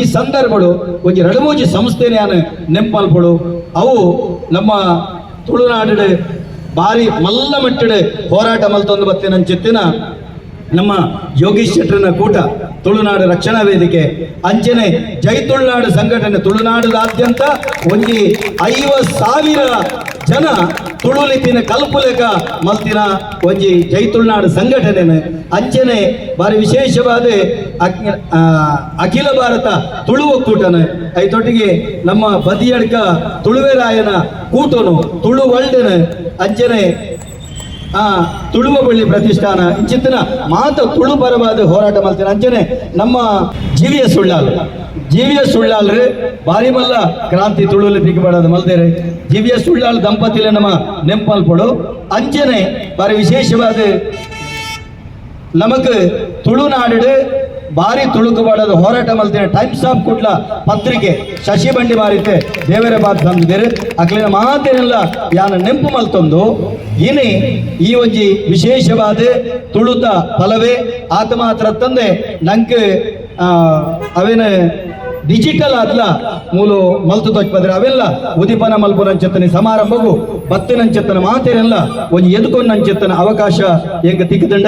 ಈ ಸಂದರ್ಭಗಳು ಒಂಜಿ ಎರಡು ಮೂಜಿ ಸಂಸ್ಥೆನೆ ನೆಂಪಲ್ಪಡು. ಅವು ನಮ್ಮ ತುಳುನಾಡು ಬಾರಿ ಮಲ್ಲ ಮಟ್ಟಡೆ ಹೋರಾಟ ಮಲ್ತೊಂದು ಬತ್ತಿನ ಚಿತ್ತಿನ ನಮ್ಮ ಯೋಗೀಶ್ ಶೆಟ್ಟರ್ನ ಕೂಟ ತುಳುನಾಡು ರಕ್ಷಣಾ ವೇದಿಕೆ. ಅಂಚನೆ ಜೈ ತುಳುನಾಡು ಸಂಘಟನೆ ತುಳುನಾಡದಾದ್ಯಂತ ಒಂಜಿ ಐವ ಸಾವಿರ ಜನ ತುಳುಲಿತಿನ ಕಲ್ಪುಲೆಕ ಮಲ್ತಿನ ಒಂಜಿ ಜೈ ತುಳುನಾಡು ಸಂಘಟನೆ ಅಂಚನೆ ಬಾರಿ ವಿಶೇಷವಾದ ಅಖಿಲ ಭಾರತ ತುಳು ಒಕ್ಕೂಟನ ಐತೊಟ್ಟಿಗೆ ನಮ್ಮ ಬದಿಯಡ್ಕ ತುಳುವೆರಾಯನ ಕೂಟನು ತುಳು ವರ್ಲ್ಡ್ನ ಅಂಚನೆ ಆ ತುಳುವ ಬಳ್ಳಿ ಪ್ರತಿಷ್ಠಾನ ಇಂಚಿತ್ತಿನ ಮಾತ ತುಳು ಪರವಾದ ಹೋರಾಟ ಮಾಡ್ತೀನಿ. ಅಂಚನೆ ನಮ್ಮ ಜೀವಿಯ ಸುಳ್ಳಾಲ್. ಜೀವಿಯ ಸುಳ್ಳಾಲ್ ಬಾರಿ ಮಲ್ಲ ಕ್ರಾಂತಿ ತುಳುಲಿ ಪಿಕ್ಕಬಾಡದ ಮಲ್ದೇರಿ ಜೀವಿಯ ಸುಳ್ಳಾಲ್ ದಂಪತಿಲೆ ನಮ್ಮ ನೆಂಪಲ್ಪಡು ಅಂಚನೆ ಬಾರಿ ವಿಶೇಷವಾದ ನಮಕ್ ತುಳುನಾಡು ಬಾರಿ ತುಳುಕುಬಾಡದ ಹೋರಾಟ ಮಲ್ತೇನೆ ಟೈಮ್ಸ್ ಆಫ್ ಕುಡ್ಲ ಪತ್ರಿಕೆ ಶಶಿ ಬಂಡಿ ಮಾರಿತೆ ದೇವರ ಬಾತ್ ತಂದಿದ್ದೀರಿ ಅಕ್ಲಿನ ಮಾತೇನೆಲ್ಲ. ಯಾನ ನೆಂಪು ಮಲ್ತೊಂದು. ಇನಿ ಈ ಒಂಜಿ ವಿಶೇಷವಾದ ತುಳುತ ಫಲವೇ ಆತ ಮಾತ್ರ ತಂದೆ ಆ, ಅವೇನ ಡಿಜಿಟಲ್ ಆದ್ಲ ಮೂಲು ಮಲ್ತು ತೊಚ್ಪದ್ರೆ ಅವೆಲ್ಲ ಉದಿಪನ ಮಲ್ಪುನಂಚೆತ್ತನೆ ಬತ್ತಿ ಬತ್ತಿನಂಚೆತ್ತನ ಮಾತೇನೆಲ್ಲ ಒಂಜಿ ಎದುಕೊಂಡಂಚೆತ್ತನ ಅವಕಾಶ ಎಂಗ ತಿಕ್ಕದಂಡ.